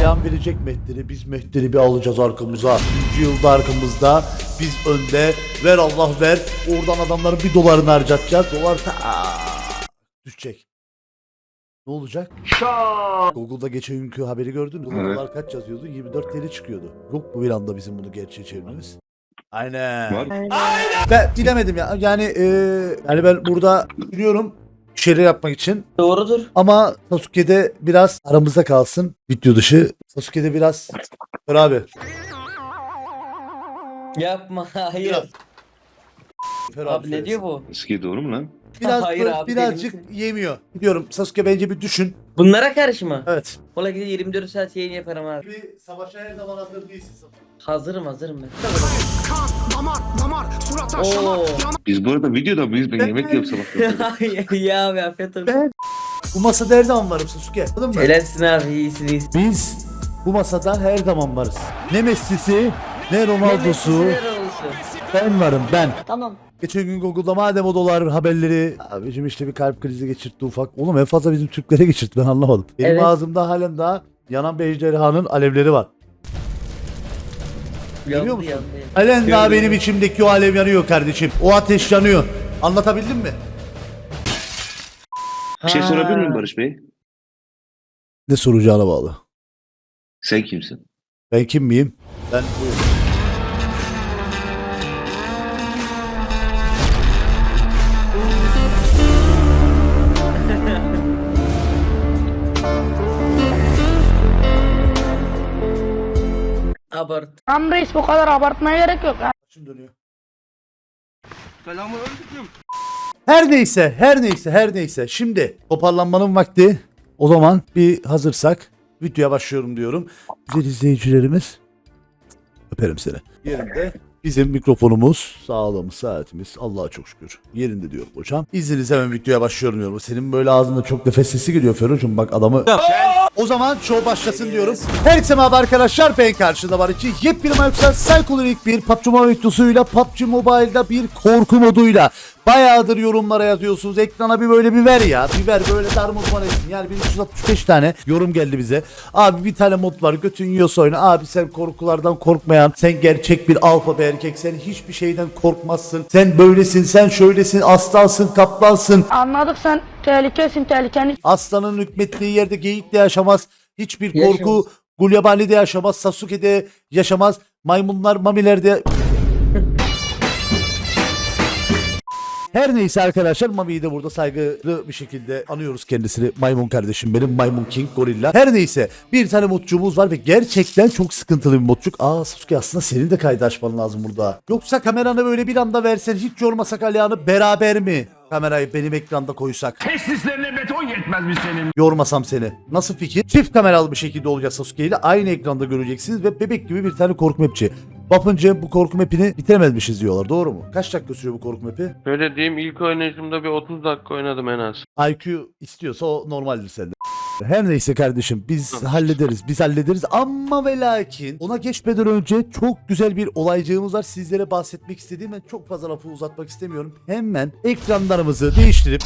Ayağın verecek Mehter'i. Biz Mehter'i bir alacağız arkamıza. 100 yılda arkamızda. Biz önde. Ver Allah ver. Oradan adamların bir dolarını harcatacağız. Dolar ta düşecek. Ne olacak? Google'da geçen günkü haberi gördün mü? Evet. Dolar kaç yazıyordu? 24 TL çıkıyordu. Yok mu bir anda bizim bunu gerçeğe çevirmemiz? Aynen. Var. Ben bilemedim ya. Yani e, yani ben burada biliyorum bir şeyler yapmak için Doğrudur. ama Sasuke'de biraz aramızda kalsın. Video dışı. Sasuke'de biraz Dur abi. Yapma hayır. Biraz. Fer Abi ne söylesin. diyor bu? Eski doğru mu lan? Biraz Hayır böyle- abi, birazcık benim- yemiyor. Biliyorum Sasuke bence bir düşün. Bunlara karşı mı? Evet. Ola gidip 24 saat yayın yaparım abi. Bir savaşa her zaman hazır değilsin. Hazırım hazırım ben. Kan, damar, damar, surat aşama, Oo. Biz bu arada videoda mıyız? Ben yemek yiyorum sabah. ya abi afiyet olsun. Ben bu masada her zaman varım Sasuke. Anladın mı? Helalsin abi iyisin iyisin. Biz bu masada her zaman varız. Ne Messi'si, ne Ronaldo'su. olsun. Ben varım ben. Tamam. Geçen gün Google'da madem o dolar haberleri abicim işte bir kalp krizi geçirtti ufak. Oğlum en fazla bizim Türklere geçirtti ben anlamadım. Benim Evet. ağzımda halen daha yanan bir ejderhanın alevleri var. Görüyor musun? yandı. Halen daha benim içimdeki o alev yanıyor kardeşim. O ateş yanıyor. Anlatabildim mi? Bir şey sorabilir miyim Barış Bey? Ne soracağına bağlı. Sen kimsin? Ben kim miyim? Ben buyum. Abart. Tamam reis bu kadar abartmaya gerek yok. ha. Başım dönüyor. Her neyse, her neyse, her neyse. Şimdi toparlanmanın vakti. O zaman bir hazırsak videoya başlıyorum diyorum. Güzel izleyicilerimiz. Öperim seni. Yerinde bizim mikrofonumuz, sağlığımız, saatimiz Allah'a çok şükür. Yerinde diyorum hocam. İzninizle hemen videoya başlıyorum diyorum. Senin böyle ağzında çok nefes sesi geliyor Ferocuğum bak adamı. O zaman show başlasın diyorum. Herkese merhaba arkadaşlar. Ben karşında var için yepyeni Microsoft Psychologic bir PUBG Mobile videosuyla PUBG Mobile'da bir korku moduyla bayağıdır yorumlara yazıyorsunuz. Ekrana bir böyle bir ver ya. Bir ver böyle darmadağın etsin. Yani 1365 tane yorum geldi bize. Abi bir tane mod var. Götün yiyorsa oyna. Abi sen korkulardan korkmayan. Sen gerçek bir alfa bir erkek. Sen hiçbir şeyden korkmazsın. Sen böylesin. Sen şöylesin. Aslansın. Kaplansın. Anladık sen tehlikesin tehlikeni Aslanın hükmettiği yerde geyik de yaşamaz. Hiçbir Yaşamaz. korku Gulyabani de yaşamaz. Sasuke'de yaşamaz. Maymunlar mamilerde Her neyse arkadaşlar Mami'yi de burada saygılı bir şekilde anıyoruz kendisini. Maymun kardeşim benim Maymun King Gorilla. Her neyse bir tane modcumuz var ve gerçekten çok sıkıntılı bir modcuk. Aa Sasuke aslında senin de kaydı açman lazım burada. Yoksa kameranı böyle bir anda versen hiç yormasak Alihan'ı beraber mi? Kamerayı benim ekranda koysak. Testislerine beton yetmez mi senin? yormasam seni. Nasıl fikir? Çift kameralı bir şekilde olacak Sasuke ile aynı ekranda göreceksiniz ve bebek gibi bir tane korku mapçi. Vapıncı bu korku mapini bitiremezmişiz diyorlar doğru mu? Kaç dakika sürüyor bu korku mapi? Böyle diyeyim ilk oynayışımda bir 30 dakika oynadım en az. IQ istiyorsa o normaldir sende. Her neyse kardeşim biz hallederiz biz hallederiz ama ve lakin ona geçmeden önce çok güzel bir olaycığımız var sizlere bahsetmek istediğim ben çok fazla lafı uzatmak istemiyorum. Hemen ekranlarımızı değiştirip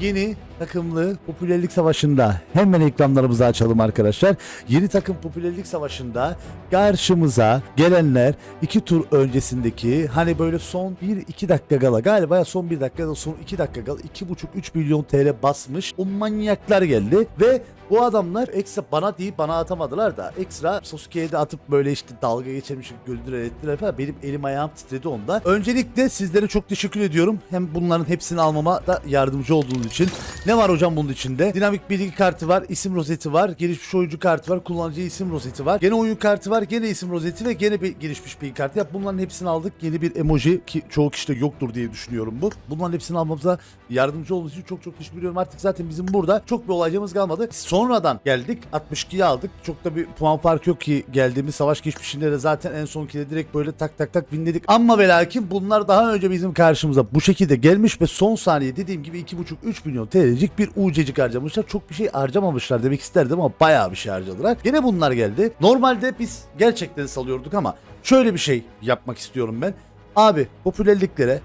yeni takımlı popülerlik savaşında hemen ekranlarımızı açalım arkadaşlar. Yeni takım popülerlik savaşında karşımıza gelenler iki tur öncesindeki hani böyle son 1-2 dakika gala galiba ya son 1 dakika da son 2 dakika gala 2,5-3 milyon TL basmış o manyaklar geldi ve bu adamlar ekstra bana değil bana atamadılar da ekstra Sasuke'ye de atıp böyle işte dalga geçirmiş güldürer ettiler falan benim elim ayağım titredi onda. Öncelikle sizlere çok teşekkür ediyorum. Hem bunların hepsini almama da yardımcı olduğunuz için. Ne var hocam bunun içinde? Dinamik bilgi kartı var, isim rozeti var, gelişmiş oyuncu kartı var, kullanıcı isim rozeti var. Gene oyun kartı var, gene isim rozeti ve gene bir gelişmiş bilgi kartı. Ya bunların hepsini aldık. Yeni bir emoji ki çoğu kişide yoktur diye düşünüyorum bu. Bunların hepsini almamıza yardımcı olduğunuz için çok çok teşekkür ediyorum. Artık zaten bizim burada çok bir olaycımız kalmadı. Sonradan geldik. 62'yi aldık. Çok da bir puan farkı yok ki geldiğimiz savaş geçmişinde de zaten en sonkide direkt böyle tak tak tak winledik. Ama ve lakin bunlar daha önce bizim karşımıza bu şekilde gelmiş ve son saniye dediğim gibi 2,5-3 milyon TL'cik bir UC'cik harcamışlar. Çok bir şey harcamamışlar demek isterdim ama bayağı bir şey harcadılar. Gene bunlar geldi. Normalde biz gerçekten salıyorduk ama şöyle bir şey yapmak istiyorum ben. Abi popülerliklere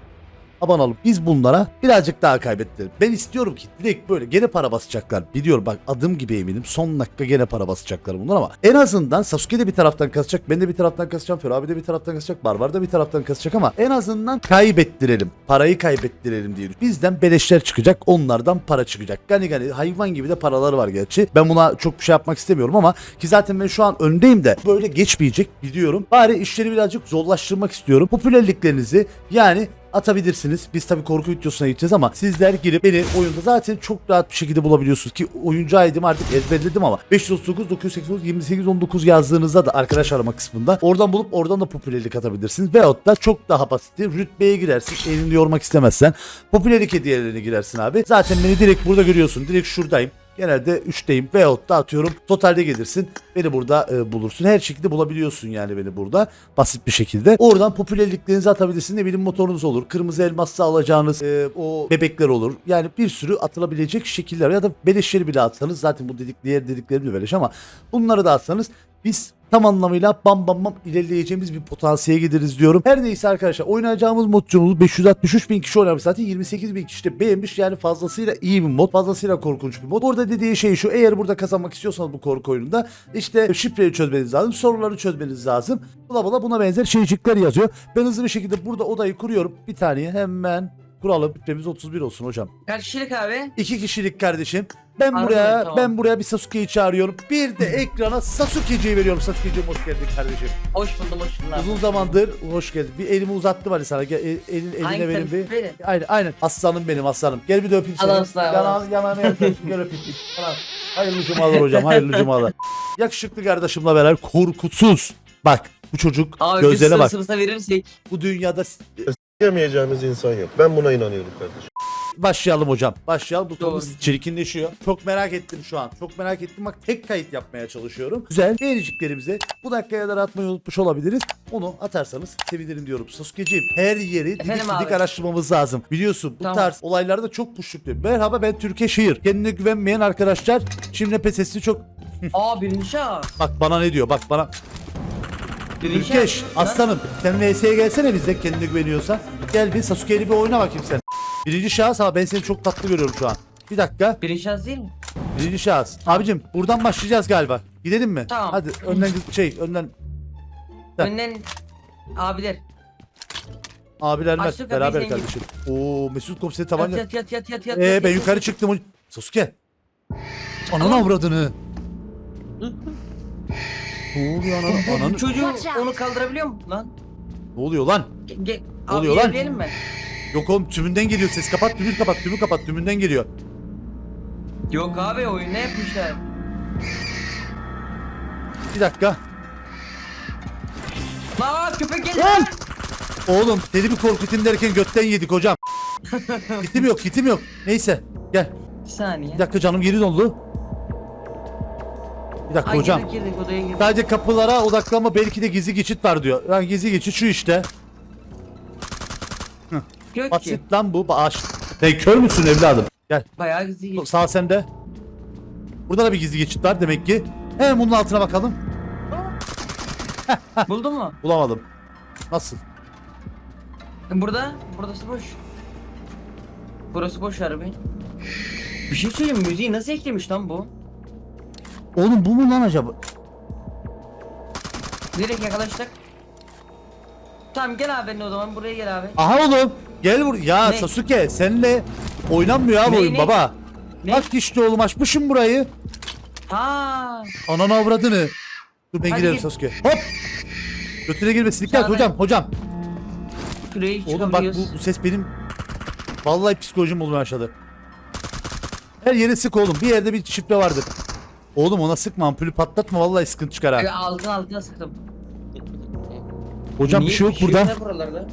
abone olup biz bunlara birazcık daha kaybettirelim. Ben istiyorum ki direkt böyle gene para basacaklar. Biliyorum bak adım gibi eminim son dakika gene para basacaklar bunlar ama en azından Sasuke de bir taraftan kasacak. Ben de bir taraftan kasacağım. Fer abi de bir taraftan kasacak. Barbar da bir taraftan kasacak ama en azından kaybettirelim. Parayı kaybettirelim diye. Bizden beleşler çıkacak. Onlardan para çıkacak. Gani gani hayvan gibi de paraları var gerçi. Ben buna çok bir şey yapmak istemiyorum ama ki zaten ben şu an öndeyim de böyle geçmeyecek biliyorum. Bari işleri birazcık zorlaştırmak istiyorum. Popülerliklerinizi yani atabilirsiniz. Biz tabii korku videosuna gideceğiz ama sizler girip beni oyunda zaten çok rahat bir şekilde bulabiliyorsunuz ki oyuncu ID'mi artık ezberledim ama 539 989 28 19 yazdığınızda da arkadaş arama kısmında oradan bulup oradan da popülerlik atabilirsiniz. Veyahut da çok daha basit rütbeye girersin elini yormak istemezsen popülerlik hediyelerine girersin abi. Zaten beni direkt burada görüyorsun. Direkt şuradayım. Genelde 3'teyim veyahut da atıyorum totalde gelirsin beni burada e, bulursun. Her şekilde bulabiliyorsun yani beni burada basit bir şekilde. Oradan popülerliklerinizi atabilirsin. Ne bileyim motorunuz olur. Kırmızı elmasla alacağınız e, o bebekler olur. Yani bir sürü atılabilecek şekiller ya da beleşleri bile atsanız zaten bu dedik diğer dediklerim de beleş ama bunları da atsanız biz tam anlamıyla bam bam bam ilerleyeceğimiz bir potansiyele gideriz diyorum. Her neyse arkadaşlar oynayacağımız modcumuz 563 bin kişi oynamış zaten 28 bin kişi de beğenmiş yani fazlasıyla iyi bir mod fazlasıyla korkunç bir mod. Burada dediği şey şu eğer burada kazanmak istiyorsanız bu korku oyununda işte şifreyi çözmeniz lazım soruları çözmeniz lazım. Bula bula buna benzer şeycikler yazıyor. Ben hızlı bir şekilde burada odayı kuruyorum. Bir tane hemen kuralım. Bütçemiz 31 olsun hocam. Kaç kişilik abi? İki kişilik kardeşim. Ben Anladım, buraya tamam. ben buraya bir Sasuke'yi çağırıyorum. Bir de ekrana Sasuke'ciyi veriyorum. Sasuke'ciğim hoş geldin kardeşim. Hoş buldum hoş buldum. Uzun zamandır hoş geldin. Bir elimi uzattım hani sana. Gel, el- elin eline Hangi verin bir. tarafı beni? Aynen aynen. Aslanım benim aslanım. Gel bir de öpeyim seni. Adamsın abi, Yana, yanağına yaklaşayım. Gel öpeyim. Yanağına. Hayırlı cumalar hocam. Hayırlı cumalar. Yakışıklı kardeşimle beraber korkusuz. Bak bu çocuk Abi gözlerine bak. sırsa verirsek. Bu dünyada Yemeyeceğimiz insan yok. Ben buna inanıyorum kardeşim. Başlayalım hocam. Başlayalım. Bu konu çirkinleşiyor. Çok merak ettim şu an. Çok merak ettim. Bak tek kayıt yapmaya çalışıyorum. Güzel. Beğeniciklerimize bu dakikaya kadar atmayı unutmuş olabiliriz. Onu atarsanız sevinirim diyorum. Sasuke'ciğim her yeri didik Efendim didik abi. araştırmamız lazım. Biliyorsun bu Tamam. tarz olaylarda çok puşluklu. Merhaba ben Türkiye Şehir. Kendine güvenmeyen arkadaşlar şimdi pesesi çok... Aa birinci şahıs. Bak bana ne diyor? Bak bana. Şahıs. aslanım sen VS'ye gelsene bizde kendine güveniyorsan. Gel bir Sasuke'li bir oyna bakayım sen. Birinci şahıs ama ben seni çok tatlı görüyorum şu an. Bir dakika. Birinci şahıs değil mi? Birinci şahıs. Abicim buradan başlayacağız galiba. Gidelim mi? Tamam. Hadi önden şey önden Heh. Önden abiler. abiler kapıyı beraber zengin. kardeşim. Oo Mesut komiseri tabanca. yat yat yat yat yat. Ee yat, ben yat, yukarı yat. çıktım. Sasuke. Ananı avradını. ne oluyor ananı? ananı? Çocuğu onu kaldırabiliyor mu lan? Ne oluyor lan? Ge ge Ne oluyor abi lan? mi? Yok oğlum tümünden geliyor ses. Kapat tümü kapat tümü kapat tümünden geliyor. Yok abi oyun ne yapmışlar? Bir dakika. Lan köpek geldi Lan! lan. Oğlum deli bir korkutayım derken götten yedik hocam. kitim yok kitim yok. Neyse gel. Bir saniye. Bir dakika canım geri doldu. Bir dakika Ay, hocam. girdik girdik odaya girdik. Sadece kapılara odaklanma belki de gizli geçit var diyor. Lan gizli geçit şu işte. Yok ki. Basit lan bu bağış. Sen kör müsün evladım? Gel Bayağı gizli geçti. sağ sende. Burada da bir gizli geçit var demek ki. Hemen bunun altına bakalım. Buldun mu? Bulamadım. Nasıl? Burada. Burası boş. Burası boş harbi. Bir şey söyleyeyim müziği nasıl eklemiş lan bu? Oğlum bu mu lan acaba? Direkt yakalaştık. Tamam gel abi benimle o zaman buraya gel abi. Aha oğlum. Gel bur. Ya Ne? Sasuke senle oynanmıyor abi Ne, oyun ne? baba. Ne? Bak işte oğlum açmışım burayı. Ha. Ananı avradını. Dur ben Hadi girerim gir. Sasuke. Hop. Götüne girmesin. Dikkat hocam hocam. Oğlum bak çıkabiliyoruz. bu, bu ses benim vallahi psikolojim bozmaya başladı. Her yere sık oğlum. Bir yerde bir şifre vardır. Oğlum ona sıkma ampulü patlatma vallahi sıkıntı çıkar Abi ha. altına altına sıktım. Hocam bir Niye? şey yok burada. ne buralarda?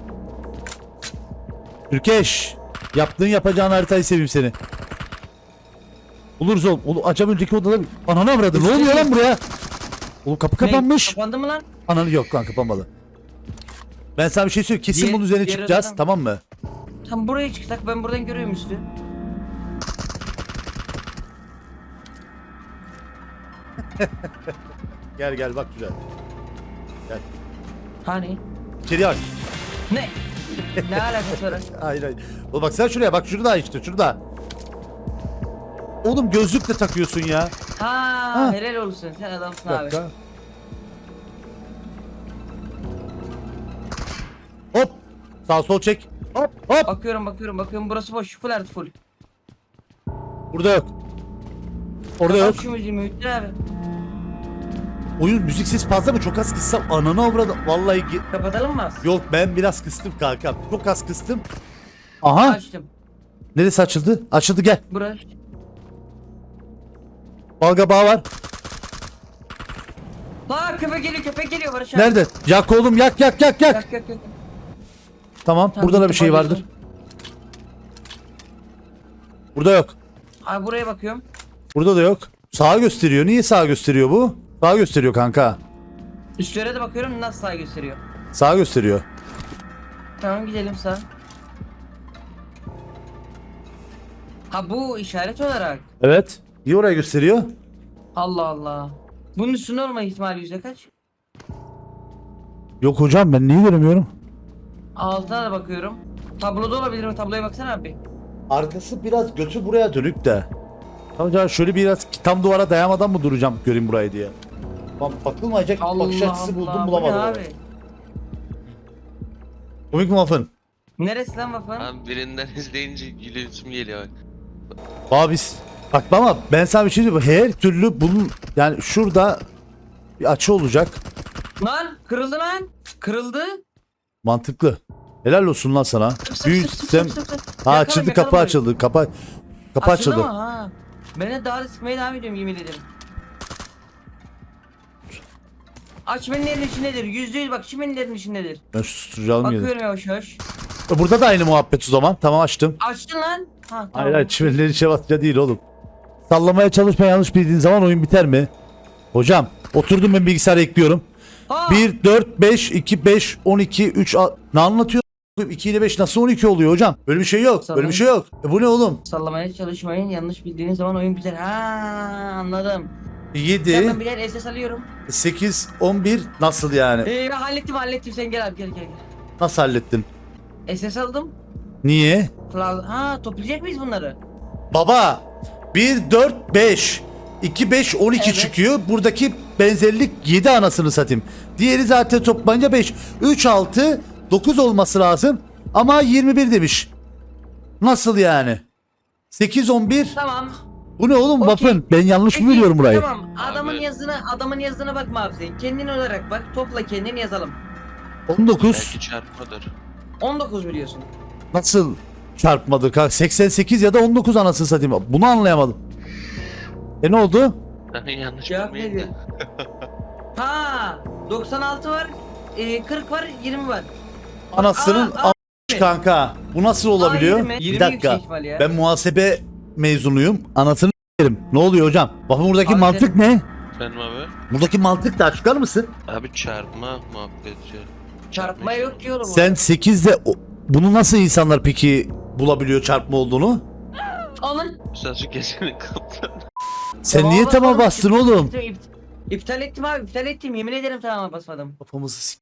Türkeş. Yaptığın yapacağın haritayı seveyim seni. Buluruz oğlum. Oğlum acaba önceki odada bir... Ananı avradı. Ne oluyor lan buraya? Oğlum kapı Ne? kapanmış. Kapandı mı lan? Ananı yok lan kapanmadı. Ben sana bir şey söyleyeyim. Kesin Diğer- bunun üzerine diğer çıkacağız. odadan- Tamam mı? Tam buraya çıksak ben buradan görüyorum üstü. Gel gel bak güzel. Hani? İçeriye bak. Ne? ne alakası var? Hayır hayır. Oğlum bak sen şuraya bak şurada işte şurada. Oğlum gözlük de takıyorsun ya. Ha, Ha. helal olsun. Sen adamsın Bir abi. dakika. Hop. Sağ sol çek. Hop hop. Bakıyorum bakıyorum bakıyorum burası boş. Full artı full. Burada yok. Orada Kapat yok. Şu müziği Mühittin abi. Oyun müzik sesi fazla mı? Çok az kıssam ananı avradı. Vallahi Kapatalım mı? yok ben biraz kıstım kanka. Çok az kıstım. Aha. Açtım. Neresi açıldı? Açıldı gel. Burası. Balga bağ var. La köpek geliyor köpek geliyor Barış abi. Nerede? Yak oğlum yak yak yak yak. Yak yak yak. Tamam. Tamam, Burada da bir şey vardır. Burada yok. Abi buraya bakıyorum. Burada da yok. Sağa gösteriyor. Niye sağa gösteriyor bu? Sağa gösteriyor kanka. Üstlere de bakıyorum nasıl sağ gösteriyor. Sağa gösteriyor. Tamam gidelim sağ. Ha bu işaret olarak. Evet. Niye oraya gösteriyor? Allah Allah. Bunun üstünde olma ihtimali yüzde kaç? Yok hocam ben niye göremiyorum? Altına da bakıyorum. Tabloda olabilir mi? Tabloya baksana abi. Arkası biraz götü buraya dönük de. Hocam şöyle biraz tam duvara dayamadan mı duracağım göreyim burayı diye. Lan bakılmayacak Allah bakış açısı Allah. buldum bu ne bulamadım. abi? Komik muffin. Neresi lan vafan? Abi birinden izleyince gülüyorsun geliyor bak. Abi biz bak ama ben sana bir şey diyeyim. Her türlü bunun yani şurada bir açı olacak. Lan kırıldı lan. Kırıldı. Mantıklı. Helal olsun lan sana. Sık, sistem. Ha Yakalım, açıldı kapı açıldı. Kapı kapı açıldı. mı? Ha. Ben de daha da sıkmaya devam ediyorum yemin ederim. Açmenlerin içindedir. Yüzde yüz bak çimenlerin içindedir. Ben şu susturucu yedim. Bakıyorum yavaş yavaş. Burada da aynı muhabbet o zaman. Tamam açtım. Açtın lan. Ha tamam. Hayır hayır çimenlerin içe basınca değil oğlum. Sallamaya çalışma yanlış bildiğin zaman oyun biter mi? Hocam oturdum ben bilgisayara ekliyorum. Ha, 1, 4, 5, 2, 5, 12, 3, a- ne anlatıyor? 2 ile 5 nasıl 12 oluyor hocam? Böyle bir şey yok. Böyle bir şey yok. E bu ne oğlum? Sallamaya çalışmayın. Yanlış bildiğiniz zaman oyun biter. Ha anladım. 7, Hemen birer SS alıyorum. 8, 11 nasıl yani? Ee, ben hallettim hallettim. Sen gel abi gel gel gel. Nasıl hallettin? SS aldım. Niye? Cloud- Ha toplayacak mıyız bunları? Baba 1, 4, 5, 2, 5, 12 Evet. çıkıyor. Buradaki benzerlik 7 anasını satayım. Diğeri zaten toplayınca 5. 3, 6, 9 olması lazım. Ama 21 demiş. Nasıl yani? 8, 11. Tamam. Bu ne oğlum Okey. Bakın ben yanlış mı Peki, biliyorum burayı? Tamam. Adamın Abi. yazına adamın yazına bakma abi sen. Kendin olarak bak. Topla kendini yazalım. 19 Belki çarpmadır. 19 biliyorsun. nasıl çarpmadı? kanka? 88 ya da 19 anasını satayım. Bunu anlayamadım. E ne oldu? Ben yanlış Cevap de. Ha 96 var. e, 40 var 20 var. Anasının Aa, aa, a- kanka. Bu nasıl olabiliyor? yirmi. Bir Yirmi dakika. yüksek ihtimal ya. Ben muhasebe mezunuyum. Anasını s**erim. Ne oluyor hocam? Bakın buradaki Abi mantık ne? Sen mi abi? Buradaki mantık da açıklar mısın? Abi çarpma muhabbeti. Çarpma yok diyorum. Sen 8'de o- bunu nasıl insanlar peki bulabiliyor çarpma olduğunu? Onun. Sadece kesini kaptan. Sen niye tamam bastın oğlum? İptal ettim abi iptal ettim yemin ederim tamama basmadım. Kafamızı s-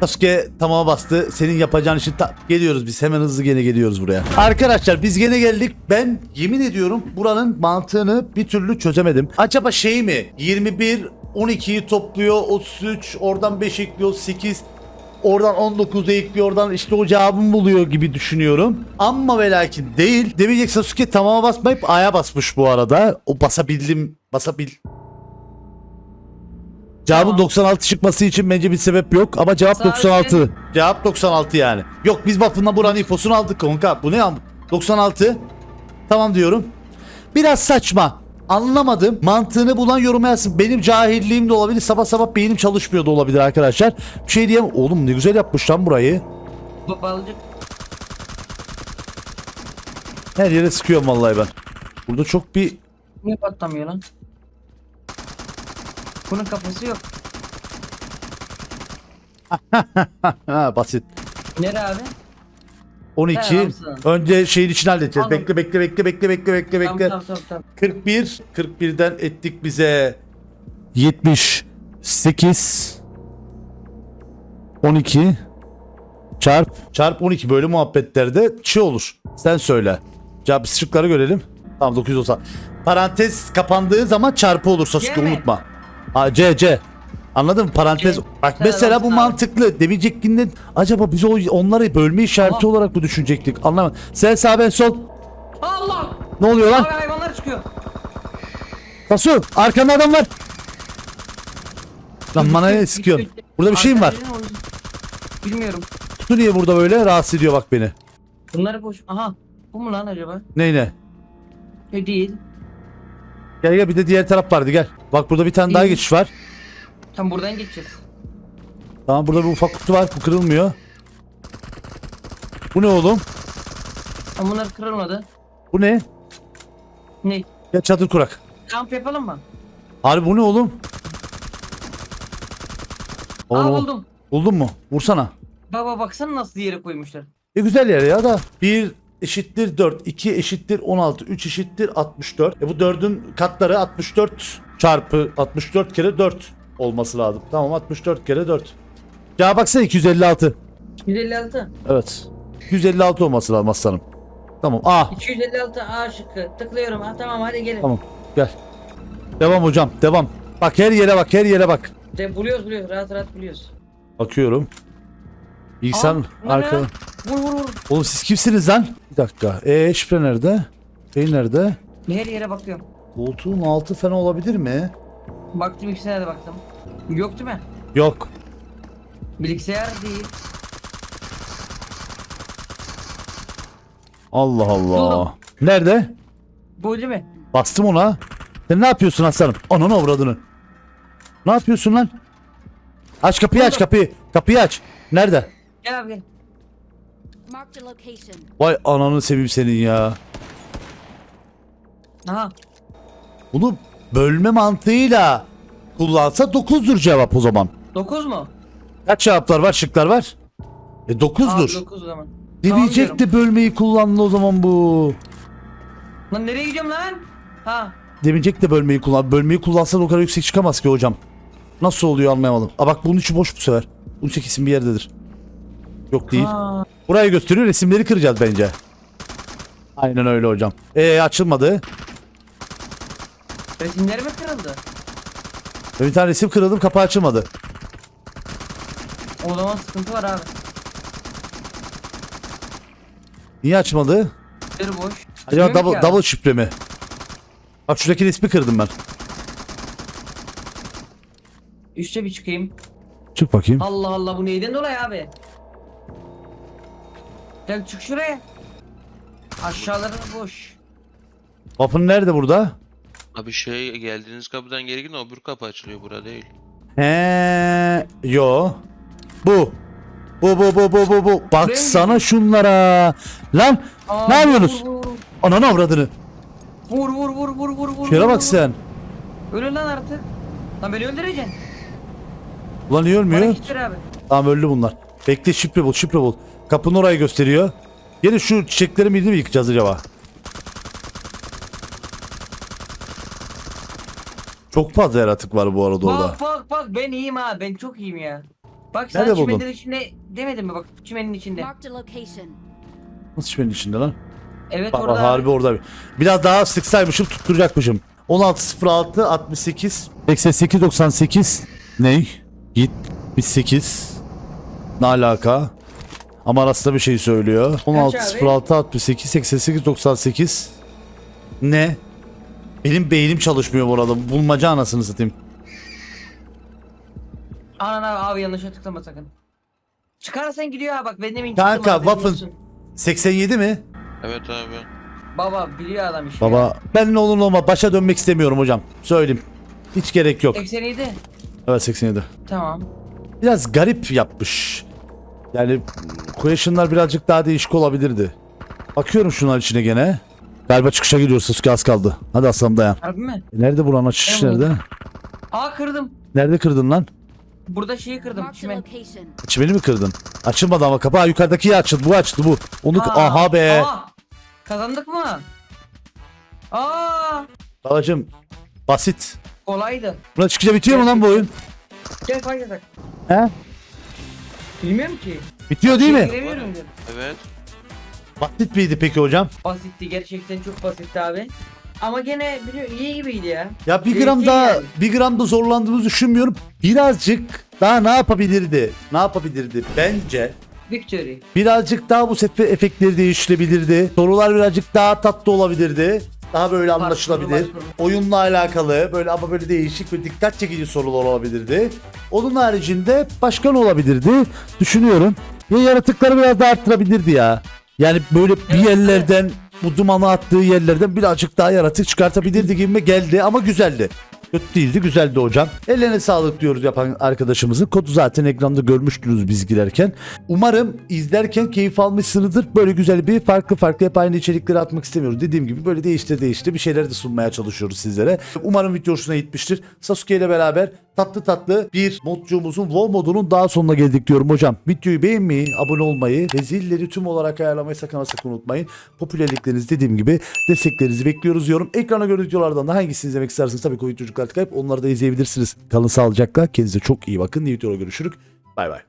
Sasuke tamama bastı. Senin yapacağın işi ta- geliyoruz biz. Hemen hızlı gene geliyoruz buraya. Arkadaşlar biz gene geldik. Ben yemin ediyorum buranın mantığını bir türlü çözemedim. Acaba şey mi? 21 12'yi topluyor 33 oradan 5 ekliyor 8 oradan 19'da ekliyor oradan işte o cevabını buluyor gibi düşünüyorum. Ama ve lakin değil. Demeyecek Sasuke tamama basmayıp A'ya basmış bu arada. O basabildim basabil Cevabın Tamam. 96 çıkması için bence bir sebep yok ama cevap Sadece- 96. Cevap 96 yani. Yok biz bakımdan buranın infosunu aldık kanka. Bu ne ya? 96. Tamam diyorum. Biraz saçma. Anlamadım. Mantığını bulan yoruma yazsın. Benim cahilliğim de olabilir. Sabah sabah beynim çalışmıyor da olabilir arkadaşlar. Bir şey diyemem. Oğlum ne güzel yapmış lan burayı. Bu balıcık. Her yere sıkıyorum vallahi ben. Burada çok bir Niye patlamıyor lan? Bunun kafası yok. ha, basit. Nere abi? 12. adamsın. Önce şeyin içini halledeceğiz. Anladım. Bekle bekle bekle bekle bekle bekle Tamam bekle. tamam tamam. tamam. 41 41'den ettik bize 78 12 Çarp. Çarp 12 böyle muhabbetlerde şey olur. Sen söyle. Cevap şıkları görelim. Tamam 990. Parantez kapandığı zaman çarpı olur Sasuke mi? unutma. Ha C C. Anladın mı? Parantez. C. Bak Sen mesela bu abi. mantıklı. Demeyecektiğinden acaba biz o onları bölme işareti Aha. olarak mı düşünecektik? Anlamadım. Sen sağ ben sol. Allah! Ne oluyor lan? Abi hayvanlar çıkıyor. Sasu arkanda adam var. Lan bana ne sıkıyorsun? Burada bir şey mi var? Bilmiyorum. Kutu niye burada böyle? Rahatsız ediyor bak beni. Bunlar boş. Aha. Bu mu lan acaba? Neyine? Yok değil. Gel gel bir de diğer taraf vardı gel. Bak burada bir tane daha geçiş var. Tam buradan geçeceğiz. Tamam burada bir ufak kutu var. Bu kırılmıyor. Bu ne oğlum? Ama bunlar kırılmadı. Bu ne? Ne? Gel çadır kurak. Kamp yapalım mı? Harbi bu ne oğlum? Aa Oğlum, buldum. Buldun mu? Vursana. Baba baksana nasıl yere koymuşlar. E güzel yer ya da. 1 eşittir 4, 2 eşittir 16, 3 eşittir 64. E bu 4'ün katları 64 çarpı 64 kere 4 olması lazım. Tamam 64 kere 4. Ya baksana 256. 256. Evet. 256 olması lazım aslanım. Tamam. A. 256 A şıkkı. Tıklıyorum. Ha tamam hadi gelin. Tamam. Gel. Devam hocam. Devam. Bak her yere bak. Her yere bak. De, buluyoruz buluyoruz. Rahat rahat buluyoruz. Bakıyorum. İhsan Aa, bu ne arka. ya? Vur vur vur. Oğlum siz kimsiniz lan? Bir dakika. E şifre nerede? Şey nerede? Her yere bakıyorum. Koltuğun altı falan olabilir mi? Baktım ikisine de baktım. Yok değil mi? Yok. Bilgisayar değil. Allah Allah. Buldum. Nerede? Bu değil mi? Bastım ona. Sen ne yapıyorsun aslanım? Ananı avradını. Ne yapıyorsun lan? Aç kapıyı aç kapıyı. Kapıyı aç. Nerede? Gel abi gel. A location. Vay ananı seveyim senin ya. Aha. Bunu bölme mantığıyla kullansa 9'dur cevap o zaman. 9 mu? Kaç cevaplar var şıklar var? E Abi 9'dur. 9 o zaman. Ne Tamam diyecek diyorum. de bölmeyi kullandı o zaman bu. Lan nereye gidiyorum lan? Ha. Demeyecek de bölmeyi kullan. Bölmeyi kullansa da o kadar yüksek çıkamaz ki hocam. Nasıl oluyor anlayamadım. Aa bak bunun içi boş bu sefer. Bunun içi kesin bir yerdedir. Yok değil. Ha. Burayı gösteriyor resimleri kıracağız bence. Aynen öyle hocam. Ee açılmadı. Resimler mi kırıldı? Bir tane resim kırıldım kapı açılmadı. O zaman sıkıntı var abi. Niye açmadı? Dur boş. Acaba double, abi. double şifre mi? Bak şuradaki resmi kırdım ben. Üçte bir çıkayım. Çık bakayım. Allah Allah bu neyden dolayı abi? Gel çık şuraya. Aşağıları boş. Kapın nerede burada? Abi şey geldiğiniz kapıdan geri gidin öbür kapı açılıyor bura değil. He, yo. Bu. Bu bu bu bu bu bu. Baksana şunlara. Lan Aa, ne yapıyorsunuz? Vur vur Ananı avradını. vur vur vur vur vur vur. Şöyle vur, bak vur. sen. Ölün lan artık. Lan beni öldüreceksin. Ulan niye Bana ölmüyor? gittir abi. Tamam öldü bunlar. Bekle şifre bul şifre bul. Kapının orayı gösteriyor. Yine şu çiçekleri miydi mi yıkacağız acaba? Çok fazla yaratık var bu arada orada. Bak bak bak ben iyiyim ha ben çok iyiyim ya. Bak Nerede sen buldun? çimenlerin içinde demedin mi bak çimenin içinde. Marked a location. Nasıl çimenin içinde lan? Evet Bak, orada. harbi orada. Biraz daha sıksaymışım tutturacakmışım. 1606 68 88 98 ney? 78 ne alaka? Ama arasında bir şey söylüyor. 1606 68 88 98 ne? Benim beynim çalışmıyor bu arada. Bulmaca anasını satayım. Anan abi, abi yanlışa tıklama sakın. Çıkarsan gidiyor ha bak ben demin Kanka, biliyorsun. 87 mi? Evet abi. Baba biliyor adam işi. Baba ben ne olur ne olmaz başa dönmek istemiyorum hocam. Söyleyeyim. Hiç gerek yok. 87. Evet 87. Tamam. biraz garip yapmış. Yani question'lar birazcık daha değişik olabilirdi. Bakıyorum şunlar içine gene. Galiba çıkışa gidiyoruz Sasuke az kaldı. Hadi aslanım dayan. Harbi mi? E nerede buranın açış nerede? Aa kırdım. Nerede kırdın lan? Burada şeyi kırdım Marked a çimen. location. Çimeni mi kırdın? Açılmadı ama kapı. Ha yukarıdaki ya açıldı. Bu açtı bu. Onu Aa, aha be. aa. Kazandık mı? Aa Babacım basit. kolaydı. Buna çıkınca bitiyor mu lan bu oyun? Gel fark edelim. He? Bilmiyorum ki. Bitiyor değil mi? Giremiyorum diyorum. Evet. Basit miydi peki hocam? Basitti gerçekten çok basitti abi. Ama gene biliyor iyi gibiydi ya. Ya bir Zevkli gram daha yani. bir gram da zorlandığımızı düşünmüyorum. Birazcık daha ne yapabilirdi? Ne yapabilirdi? Bence Victory. birazcık daha bu sefer efektleri değiştirebilirdi. Sorular birazcık daha tatlı olabilirdi. Daha böyle anlaşılabilir. Oyunla alakalı böyle ama böyle değişik ve dikkat çekici sorular olabilirdi. Onun haricinde başkan olabilirdi. Düşünüyorum. Ya yaratıkları biraz daha arttırabilirdi ya. Yani böyle bir yerlerden bu dumanı attığı yerlerden birazcık daha yaratık çıkartabilirdi gibime geldi ama güzeldi. Kötü değildi güzeldi hocam. Ellerine sağlık diyoruz yapan arkadaşımızın. Kodu zaten ekranda görmüştünüz biz girerken. Umarım izlerken keyif almışsınızdır. Böyle güzel bir farklı farklı hep aynı içerikleri atmak istemiyoruz. Dediğim gibi böyle değişti değişti bir şeyler de sunmaya çalışıyoruz sizlere. Umarım video hoşuna gitmiştir. Sasuke ile beraber tatlı tatlı bir modcuğumuzun WoW modunun daha sonuna geldik diyorum hocam. Videoyu beğenmeyi, abone olmayı ve zilleri tüm olarak ayarlamayı sakın ama sakın unutmayın. Popülerlikleriniz dediğim gibi desteklerinizi bekliyoruz diyorum. Ekrana göre videolardan da hangisini izlemek isterseniz tabii ki çocuklar tıklayıp onları da izleyebilirsiniz. Kalın sağlıcakla. Kendinize çok iyi bakın. Yeni videoda görüşürük. Bay bay.